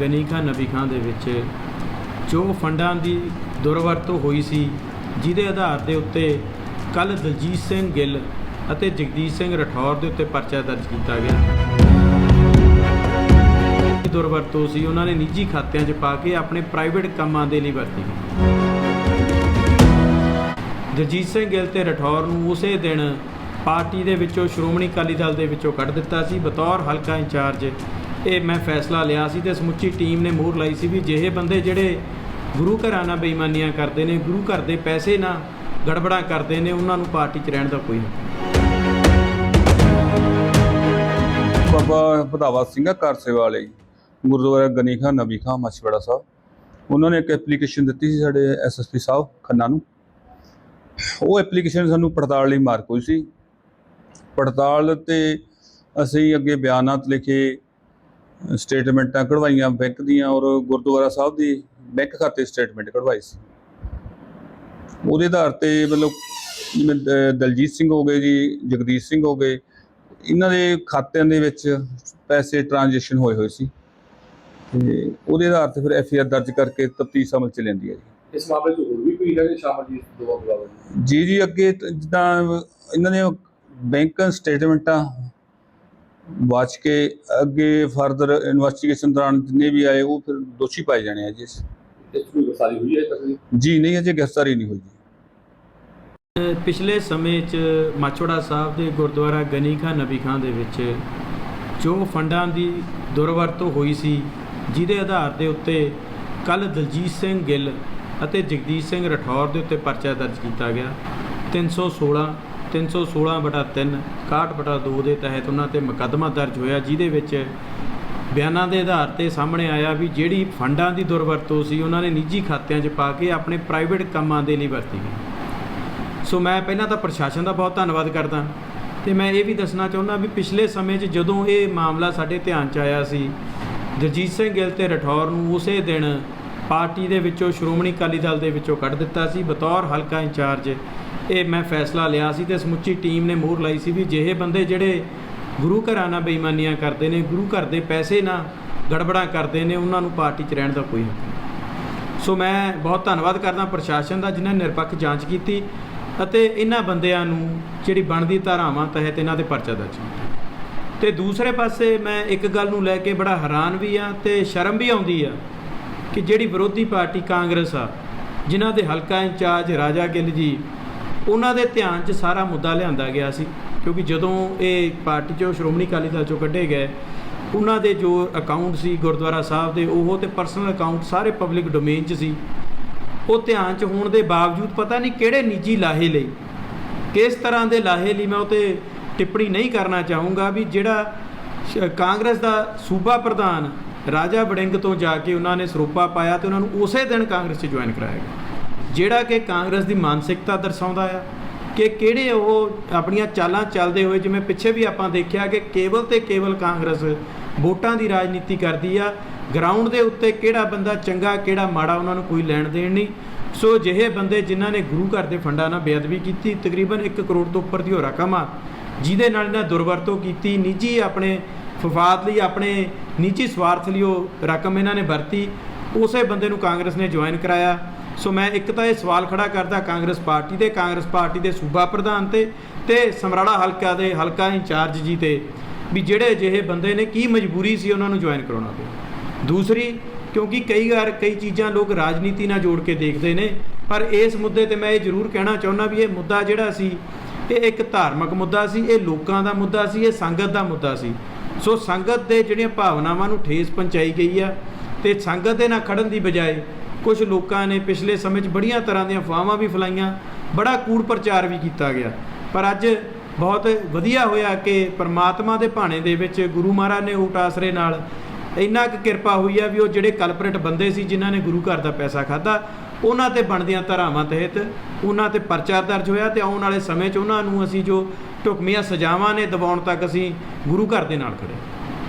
ਗਨੀ ਖਾਂ ਨਬੀ ਖਾਂ ਦੇ ਵਿੱਚ, ਜੋ ਫੰਡਾਂ ਦੀ ਦੁਰਵਰਤੋਂ ਹੋਈ ਸੀ, ਜਿਹਦੇ ਆਧਾਰ ਦੇ ਉੱਤੇ ਕੱਲ ਦਲਜੀਤ ਸਿੰਘ ਗਿੱਲ ਅਤੇ ਜਗਦੀਸ਼ ਸਿੰਘ ਰਠੌਰ ਦੇ ਉੱਤੇ ਪਰਚਾ ਦਰਜ ਕੀਤਾ ਗਿਆ। ਦੁਰਵਰਤੋਂ ਸੀ, ਉਹਨਾਂ ਨੇ ਨਿੱਜੀ ਖਾਤਿਆਂ 'ਚ ਪਾ ਕੇ ਆਪਣੇ ਪ੍ਰਾਈਵੇਟ ਕੰਮਾਂ ਦੇ ਲਈ ਵਰਤੀ। ਦਲਜੀਤ ਸਿੰਘ ਗਿੱਲ ਤੇ ਰਠੌਰ ਨੂੰ ਉਸੇ ਦਿਨ ਪਾਰਟੀ ਦੇ ਵਿੱਚੋਂ ਸ਼੍ਰੋਮਣੀ ਅਕਾਲੀ ਦਲ ਦੇ ਵਿੱਚੋਂ ਕੱਢ ਦਿੱਤਾ ਸੀ। ਬਤੌਰ ਹਲਕਾ ਇੰਚਾਰਜ ਇਹ ਮੈਂ ਫੈਸਲਾ ਲਿਆ ਸੀ ਤੇ ਸਮੁੱਚੀ ਟੀਮ ਨੇ ਮੋਹਰ ਲਾਈ ਸੀ ਵੀ ਜਿਹੇ ਬੰਦੇ ਜਿਹੜੇ ਗੁਰੂ ਘਰਾਂ ਨਾਲ ਬੇਈਮਾਨੀਆਂ ਕਰਦੇ ਨੇ, ਗੁਰੂ ਘਰ ਦੇ ਪੈਸੇ ਨਾਲ ਗੜਬੜਾ ਕਰਦੇ ਨੇ, ਉਹਨਾਂ ਨੂੰ ਪਾਰਟੀ 'ਚ ਰਹਿਣ ਦਾ ਕੋਈ ਹੱਕ ਨਹੀਂ। ਬਾਬਾ ਵਧਾਵਾ ਸਿੰਘ ਘਰ ਸੇਵਾ ਵਾਲੇ ਗੁਰਦੁਆਰਾ ਗਨੀ ਖਾਂ ਨਬੀ ਖਾਂ ਮਛਵੜਾ ਸਾਹਿਬ। ਉਹਨਾਂ ਨੇ ਇੱਕ ਐਪਲੀਕੇਸ਼ਨ ਦਿੱਤੀ ਸੀ ਸਾਡੇ ਐਸਐਸਪੀ ਸਾਹਿਬ ਖੰਨਾ ਨੂੰ। ਉਹ ਐਪਲੀਕੇਸ਼ਨ ਸਾਨੂੰ ਪੜਤਾਲ ਲਈ ਮਾਰਕ ਹੋਈ ਸੀ। ਪੜਤਾਲ ਤੇ ਅਸੀਂ ਅੱਗੇ ਬਿਆਨਾਤ ਲਿਖੇ ਸਟੇਟਮੈਂਟਾਂ ਕਢਵਾਈਆਂ ਬੈਂਕ ਦੀਆਂ ਔਰ ਗੁਰਦੁਆਰਾ ਸਾਹਿਬ ਦੀ ਬੈਂਕ ਖਾਤੇ ਸਟੇਟਮੈਂਟ ਕਢਵਾਈ ਸੀ। ਉਹਦੇ ਆਧਾਰ ਤੇ ਮਤਲਬ ਜਿਵੇਂ ਦ- ਦਲਜੀਤ ਸਿੰਘ ਹੋ ਗਏ ਜੀ ਜਗਦੀਸ਼ ਸਿੰਘ ਹੋ ਗਏ ਇਹਨਾਂ ਦੇ ਖਾਤਿਆਂ ਦੇ ਵਿੱਚ ਪੈਸੇ ਟ੍ਰਾਂਜੈਕਸ਼ਨ ਹੋਏ ਹੋਏ ਸੀ। ਤੇ ਉਹਦੇ ਆਧਾਰ ਤੇ ਫਿਰ ਐਫ ਆਰ ਦਰਜ ਕਰਕੇ ਤਫਤੀਸ਼ ਅਮਲ ਚ ਲੈਂਦੀ ਹੈ ਜੀ। ਇਸ ਮਾਮਲੇ 'ਚ ਹੋਰ ਵੀ ਕੋਈ ਹੈ ਸ਼ਾਮਲ ਜੀ ਦੋਵਾਂ ਬਰਾਬਰ ਜੀ ਜੀ ਅੱਗੇ ਜਿੱਦਾਂ ਇਹਨਾਂ ਨੇ ਬੈਂਕ ਸਟੇਟਮੈਂਟਾਂ ਵਾਚ ਕੇ ਅੱਗੇ ਫਰਦਰ ਇਨਵੈਸਟੀਗੇਸ਼ਨ ਦੌਰਾਨ ਜਿੰਨੇ ਵੀ ਆਏ ਉਹ ਫਿਰ ਦੋਸ਼ੀ ਪਾਏ ਜਾਣੇ ਆ ਜੀ। ਇਸ- ਇਸ 'ਚ ਕੋਈ ਗ੍ਰਿਫਤਾਰੀ ਹੋਈ ਹੈ ਤੱਕ ਦੀ ਜੀ ਨਹੀਂ ਅਜੇ ਗ੍ਰਿਫਤਾਰੀ ਨਹੀਂ ਹੋਈ ਜੀ। ਪਿਛਲੇ ਸਮੇਂ 'ਚ ਮਾਛੋੜਾ ਸਾਹਿਬ ਦੇ ਗੁਰਦੁਆਰਾ ਗਨੀ ਖਾਂ ਨਬੀ ਖਾਂ ਦੇ ਵਿੱਚ ਜੋ ਫੰਡਾਂ ਦੀ ਦੁਰਵਰਤੋਂ ਹੋਈ ਸੀ ਜਿਹਦੇ ਆਧਾਰ ਦੇ ਉੱਤੇ ਕੱਲ ਦਲਜੀਤ ਸਿੰਘ ਗਿੱਲ ਅਤੇ ਜਗਦੀਸ਼ ਸਿੰਘ ਰਠੌਰ ਦੇ ਉੱਤੇ ਪਰਚਾ ਦਰਜ ਕੀਤਾ ਗਿਆ। 316 316 ਬਟਾ 3 61 ਬਟਾ 2 ਦੇ ਤਹਿਤ ਉਹਨਾਂ ਤੇ ਮੁਕੱਦਮਾ ਦਰਜ ਹੋਇਆ, ਜਿਹਦੇ ਵਿੱਚ ਬਿਆਨਾਂ ਦੇ ਆਧਾਰ ਤੇ ਸਾਹਮਣੇ ਆਇਆ ਵੀ ਜਿਹੜੀ ਫੰਡਾਂ ਦੀ ਦੁਰਵਰਤੋਂ ਸੀ, ਉਹਨਾਂ ਨੇ ਨਿੱਜੀ ਖਾਤਿਆਂ 'ਚ ਪਾ ਕੇ ਆਪਣੇ ਪ੍ਰਾਈਵੇਟ ਕੰਮਾਂ ਦੇ ਲਈ ਵਰਤੀ ਗਈ। ਸੋ ਮੈਂ ਪਹਿਲਾਂ ਤਾਂ ਪ੍ਰਸ਼ਾਸਨ ਦਾ ਬਹੁਤ ਧੰਨਵਾਦ ਕਰਦਾ ਤੇ ਮੈਂ ਇਹ ਵੀ ਦੱਸਣਾ ਚਾਹੁੰਦਾ ਵੀ ਪਿਛਲੇ ਸਮੇਂ 'ਚ ਜਦੋਂ ਇਹ ਮਾਮਲਾ ਸਾਡੇ ਧਿਆਨ 'ਚ ਆਇਆ ਸੀ ਜਗਜੀਤ ਸਿੰਘ ਗਿੱਲ ਤੇ ਰਠੌਰ ਨੂੰ ਉਸੇ ਦਿਨ ਪਾਰਟੀ ਦੇ ਵਿੱਚੋਂ ਸ਼੍ਰੋਮਣੀ ਅਕਾਲੀ ਦਲ ਦੇ ਵਿੱਚੋਂ ਕੱਢ ਦਿੱਤਾ ਸੀ, ਬਤੌਰ ਹਲਕਾ ਇੰਚਾਰਜ। ਇਹ ਮੈਂ ਫੈਸਲਾ ਲਿਆ ਸੀ ਤੇ ਸਮੁੱਚੀ ਟੀਮ ਨੇ ਮੋਹਰ ਲਾਈ ਸੀ ਵੀ ਜਿਹੇ ਬੰਦੇ ਜਿਹੜੇ ਗੁਰੂ ਘਰਾਂ ਨਾਲ ਬੇਈਮਾਨੀਆਂ ਕਰਦੇ ਨੇ, ਗੁਰੂ ਘਰ ਦੇ ਪੈਸੇ ਨਾਲ ਗੜਬੜਾਂ ਕਰਦੇ ਨੇ, ਉਹਨਾਂ ਨੂੰ ਪਾਰਟੀ 'ਚ ਰਹਿਣ ਦਾ ਕੋਈ ਹੱਕ ਨਹੀਂ। ਸੋ ਮੈਂ ਬਹੁਤ ਧੰਨਵਾਦ ਕਰਦਾ ਪ੍ਰਸ਼ਾਸਨ ਦਾ ਜਿਨ੍ਹਾਂ ਨੇ ਨਿਰਪੱਖ ਜਾਂਚ ਕੀਤੀ ਅਤੇ ਇਹਨਾਂ ਬੰਦਿਆਂ ਨੂੰ ਜਿਹੜੀ ਬਣਦੀ ਧਾਰਾਵਾਂ ਤਹਿਤ ਇਹਨਾਂ ਦੇ ਪਰਚਾ ਦਰਜ ਕੀਤਾ। ਤੇ ਦੂਸਰੇ ਪਾਸੇ ਮੈਂ ਇੱਕ ਗੱਲ ਨੂੰ ਲੈ ਕੇ ਬੜਾ ਹੈਰਾਨ ਵੀ ਆ ਤੇ ਸ਼ਰਮ ਵੀ ਆਉਂਦੀ ਆ ਕਿ ਜਿਹੜੀ ਵਿਰੋਧੀ ਪਾਰਟੀ ਕਾਂਗਰਸ ਆ, ਜਿਨ੍ਹਾਂ ਦੇ ਹਲਕਾ ਇੰਚਾਰਜ ਰਾਜਾ ਗਿੱਲ ਜੀ, ਉਹਨਾਂ ਦੇ ਧਿਆਨ 'ਚ ਸਾਰਾ ਮੁੱਦਾ ਲਿਆਂਦਾ ਗਿਆ ਸੀ। ਕਿਉਂਕਿ ਜਦੋਂ ਇਹ ਪਾਰਟੀ 'ਚੋਂ ਸ਼੍ਰੋਮਣੀ ਅਕਾਲੀ ਦਲ 'ਚੋਂ ਕੱਢੇ ਗਏ, ਉਹਨਾਂ ਦੇ ਜੋ ਅਕਾਊਂਟ ਸੀ ਗੁਰਦੁਆਰਾ ਸਾਹਿਬ ਦੇ, ਉਹ ਤੇ ਪਰਸਨਲ ਅਕਾਊਂਟ ਸਾਰੇ ਪਬਲਿਕ ਡੋਮੇਨ 'ਚ ਸੀ। ਉਹ ਧਿਆਨ 'ਚ ਹੋਣ ਦੇ ਬਾਵਜੂਦ ਪਤਾ ਨਹੀਂ ਕਿਹੜੇ ਨਿੱਜੀ ਲਾਹੇ ਲਈ, ਕਿਸ ਤਰ੍ਹਾਂ ਦੇ ਲਾਹੇ ਲਈ ਮੈਂ ਉਹ ਤੇ ਟਿੱਪਣੀ ਨਹੀਂ ਕਰਨਾ ਚਾਹੂੰਗਾ ਵੀ ਜਿਹੜਾ ਕਾਂਗਰਸ ਦਾ ਸੂਬਾ ਪ੍ਰਧਾਨ ਰਾਜਾ ਵੜਿੰਗ ਤੋਂ ਜਾ ਕੇ ਉਹਨਾਂ ਨੇ ਸਰੂਪਾ ਪਾਇਆ ਤੇ ਉਹਨਾਂ ਨੂੰ ਉਸੇ ਦਿਨ ਕਾਂਗਰਸ 'ਚ ਜੁਆਇਨ ਕਰਾਇਆ ਗਿਆ। ਜਿਹੜਾ ਕਿ ਕਾਂਗਰਸ ਦੀ ਮਾਨਸਿਕਤਾ ਦਰਸਾਉਂਦਾ ਆ ਕਿ ਕਿਹੜੇ ਉਹ ਆਪਣੀਆਂ ਚਾਲਾਂ ਚੱਲਦੇ ਹੋਏ, ਜਿਵੇਂ ਪਿੱਛੇ ਵੀ ਆਪਾਂ ਦੇਖਿਆ ਕਿ ਕੇਵਲ ਤੇ ਕੇਵਲ ਕਾਂਗਰਸ ਵੋਟਾਂ ਦੀ ਰਾਜਨੀਤੀ ਕਰਦੀ ਆ ਗਰਾਊਂਡ ਦੇ ਉੱਤੇ ਕਿਹੜਾ ਬੰਦਾ ਚੰਗਾ, ਕਿਹੜਾ ਮਾੜਾ ਉਹਨਾਂ ਨੂੰ ਕੋਈ ਲੈਣ ਦੇਣ ਨਹੀਂ। ਸੋ ਜਿਹੇ ਬੰਦੇ ਜਿਨ੍ਹਾਂ ਨੇ ਗੁਰੂ ਘਰ ਦੇ ਫੰਡਾਂ ਨਾਲ ਬੇਅਦਬੀ ਕੀਤੀ, ਤਕਰੀਬਨ 1 ਕਰੋੜ ਤੋਂ ਉੱਪਰ ਦੀ ਉਹ ਰਕਮ ਆ, ਜਿਹਦੇ ਨਾਲ ਇਹਨਾਂ ਦੁਰਵਰਤੋਂ ਕੀਤੀ, ਨਿੱਜੀ ਆਪਣੇ ਫਫਾਦ ਲਈ ਆਪਣੇ ਨਿੱਜੀ ਸਵਾਰਥ ਲਈ ਉਹ ਰਕਮ ਇਹਨਾਂ ਨੇ ਵਰਤੀ। ਉਸੇ ਬੰਦੇ ਨੂੰ ਕਾਂਗਰਸ ਨੇ ਜੁਆਇਨ ਕਰਾਇਆ। ਸੋ ਮੈਂ ਇੱਕ ਤਾਂ ਇਹ ਸਵਾਲ ਖੜਾ ਕਰਦਾ ਕਾਂਗਰਸ ਪਾਰਟੀ ਦੇ ਕਾਂਗਰਸ ਪਾਰਟੀ ਦੇ ਸੂਬਾ ਪ੍ਰਧਾਨ ਤੇ ਤੇ ਸਮਰਾੜਾ ਹਲਕਾ ਦੇ ਹਲਕਾ ਇੰਚਾਰਜ ਜੀ ਤੇ ਵੀ ਜਿਹੜੇ ਅਜਿਹੇ ਬੰਦੇ ਨੇ ਕੀ ਮਜਬੂਰੀ ਸੀ ਉਹਨਾਂ ਨੂੰ ਜੁਆਇਨ ਕਰਾਉਣਾ ਪਿਆ। ਦੂਸਰੀ, ਕਿਉਂਕਿ ਕਈ ਵਾਰ ਕਈ ਚੀਜ਼ਾਂ ਲੋਕ ਰਾਜਨੀਤੀ ਨਾਲ ਜੋੜ ਕੇ ਦੇਖਦੇ ਨੇ, ਪਰ ਇਸ ਮੁੱਦੇ ਤੇ ਮੈਂ ਇਹ ਜ਼ਰੂਰ ਕਹਿਣਾ ਚਾਹੁੰਦਾ ਵੀ ਇਹ ਮੁੱਦਾ ਜਿਹੜਾ ਸੀ, ਇਹ ਇੱਕ ਧਾਰਮਿਕ ਮੁੱਦਾ ਸੀ, ਇਹ ਲੋਕਾਂ ਦਾ ਮੁੱਦਾ ਸੀ, ਇਹ ਸੰਗਤ ਦਾ ਮੁੱਦਾ ਸੀ। ਸੋ ਸੰਗਤ ਦੇ ਜਿਹੜੀਆਂ ਭਾਵਨਾਵਾਂ ਨੂੰ ਠੇਸ ਪਹੁੰਚਾਈ ਗਈ ਆ ਤੇ ਸੰਗਤ ਦੇ ਨਾਲ ਖੜਨ ਦੀ ਬਜਾਏ ਕੁਝ ਲੋਕਾਂ ਨੇ ਪਿਛਲੇ ਸਮੇਂ 'ਚ ਬੜੀਆਂ ਤਰ੍ਹਾਂ ਦੀਆਂ ਅਫਵਾਹਾਂ ਵੀ ਫੈਲਾਈਆਂ, ਬੜਾ ਕੂੜ ਪ੍ਰਚਾਰ ਵੀ ਕੀਤਾ ਗਿਆ। ਪਰ ਅੱਜ ਬਹੁਤ ਵਧੀਆ ਹੋਇਆ ਕਿ ਪ੍ਰਮਾਤਮਾ ਦੇ ਭਾਣੇ ਦੇ ਵਿੱਚ ਗੁਰੂ ਮਹਾਰਾਜ ਨੇ ਊਟ ਆਸਰੇ ਨਾਲ ਇੰਨਾ ਕੁ ਕਿਰਪਾ ਹੋਈ ਆ ਵੀ ਉਹ ਜਿਹੜੇ ਕਲਪਰੇਟ ਬੰਦੇ ਸੀ, ਜਿਨ੍ਹਾਂ ਨੇ ਗੁਰੂ ਘਰ ਦਾ ਪੈਸਾ ਖਾਦਾ ਉਹਨਾਂ ਤੇ ਬਣਦੀਆਂ ਧਾਰਾਵਾਂ ਤਹਿਤ ਉਹਨਾਂ ਤੇ ਪਰਚਾ ਦਰਜ ਹੋਇਆ ਤੇ ਆਉਣ ਵਾਲੇ ਸਮੇਂ 'ਚ ਉਹਨਾਂ ਨੂੰ ਅਸੀਂ ਜੋ ਢੁਕਮੀਆਂ ਸਜ਼ਾਵਾਂ ਨੇ ਦਿਵਾਉਣ ਤੱਕ ਅਸੀਂ ਗੁਰੂ ਘਰ ਦੇ ਨਾਲ ਖੜੇ